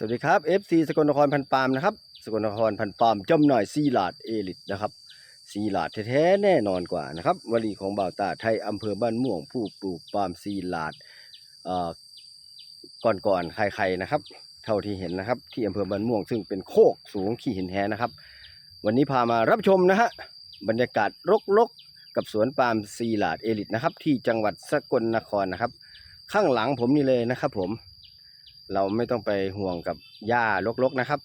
สวัสดีครับ FC สกลนครพันปามนะครับ สกลนครพันปามจำหน่ายซีลาดเอลิตนะครับซีลาดแท้ๆแน่นอนกว่านะครับวลีของบ่าวตาไทยอำเภอบ้านม่วงผู้ปลูกปาล์มซีลาดเอ่อก่อนๆใครๆนะครับ เท่าที่เห็นนะครับ ที่อำเภอบ้านม่วงซึ่งเป็นโคกสูงขี้หินแท้นะครับ วันนี้พามารับชมนะฮะบรรยากาศรกๆกับสวนปาล์มซีลาดเอลิตนะครับ ที่จังหวัดสกลนครนะครับ ข้างหลังผมนี่เลยนะครับผม เราไม่ต้องไปห่วงกับหญ้ารกๆนะครับ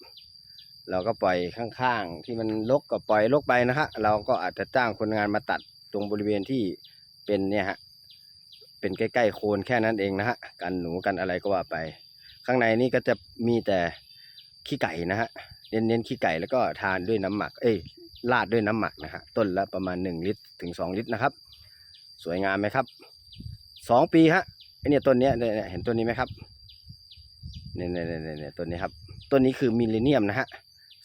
เราก็ปล่อยข้างๆ ที่มันรกก็ปล่อยรกไปนะฮะเราก็อาจจะจ้างคนงานมาตัดตรงบริเวณที่เป็นเนี่ยฮะเป็นใกล้ๆโคนแค่นั้นเองนะฮะกันหนูกันอะไรก็ว่าไป ข้างในนี่ก็จะมีแต่ขี้ไก่นะฮะเน้นๆขี้ไก่แล้วก็ทานด้วยน้ำหมัก เอ้ยราดด้วยน้ำหมักนะฮะต้นละประมาณหนึ่งลิตรถึงสองลิตรนะครับ สวยงามไหมครับสองปีฮะไอเนี่ยต้นเนี้ยเห็นต้นนี้ไหมครับ เนี่ยเนี่ยเนี่ยเนี่ยต้นนี้ครับต้นนี้คือมิลเลเนียมนะฮะ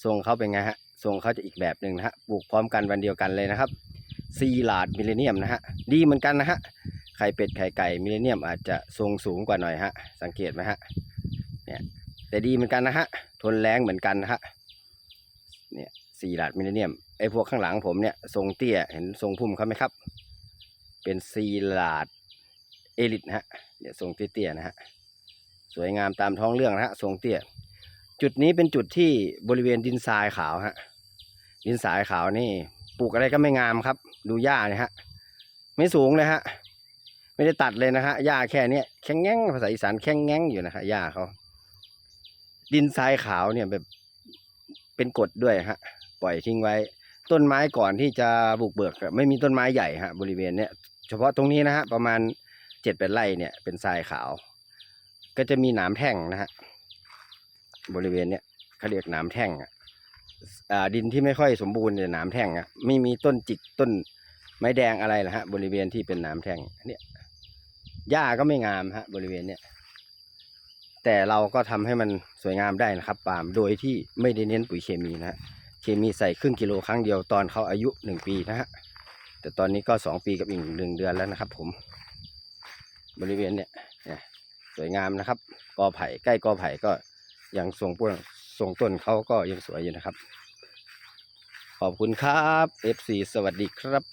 ทรงเขาเป็นไงฮะทรงเขาจะอีกแบบหนึ่งนะฮะปลูกพร้อมกันวันเดียวกันเลยนะครับซีลาดมิลเลเนียมนะฮะดีเหมือนกันนะฮะไข่เป็ดไข่ไก่มิลเลเนียมอาจจะทรงสูงกว่าหน่อยฮะสังเกตไหมฮะเนี่ยแต่ดีเหมือนกันนะฮะทนแรงเหมือนกันนะฮะเนี่ยซีลาดมิลเลเนียมไอ้พวกข้างหลังผมเนี่ยทรงเตี้ยเห็นทรงพุ่มเขาไหมครับ เป็นซีลาดเอลิทนะฮะเนี่ยทรงเตี้ยๆนะฮะ สวยงามตามท้องเรื่องนะฮะทรงเตี้ย จุดนี้เป็นจุดที่บริเวณดินทรายขาวฮะ ดินทรายขาวนี่ ปลูกอะไรก็ไม่งามครับ ดูหญ้าเนี่ยฮะ ไม่สูงเลยฮะ ไม่ได้ตัดเลยนะฮะ หญ้าแค่เนี้ยแข็งแง้งภาษาอีสานแข็งแง้งอยู่นะฮะหญ้าเขา ดินทรายขาวเนี่ยแบบเป็นกดด้วยฮะ ปล่อยทิ้งไว้ ต้นไม้ก่อนที่จะบุกเบิกอะไม่มีต้นไม้ใหญ่ฮะบริเวณเนี้ย เฉพาะตรงนี้นะฮะประมาณเจ็ดแปดไร่เนี่ยเป็นทรายขาว ก็จะมีหนามแท่งนะฮะบริเวณเนี้ยเขาเรียกหนามแท่งอะอ่าดินที่ไม่ค่อยสมบูรณ์เนี่ยหนามแท่งอะไม่มีต้นจิกต้นไม้แดงอะไรละฮะ บริเวณที่เป็นหนามแท่งเนี่ยหญ้าก็ไม่งามฮะ บริเวณเนี้ยแต่เราก็ทำให้มันสวยงามได้นะครับปาล์มโดยที่ไม่ได้เน้นปุ๋ยเคมีนะฮะเคมีใส่ครึ่งกิโลครั้งเดียวตอนเขาอายุหนึ่งปีนะฮะแต่ตอนนี้ก็สองปีกับอีกหนึ่งเดือนแล้วนะครับ ผม บริเวณเนี้ยเนี่ย วยงามนะครับ กอไผ่ใกล้กอไผ่ก็ยังทรงป้วงทรงต้นเขาก็ยังสวยอยู่นะครับ ขอบคุณครับ FC สวัสดีครับ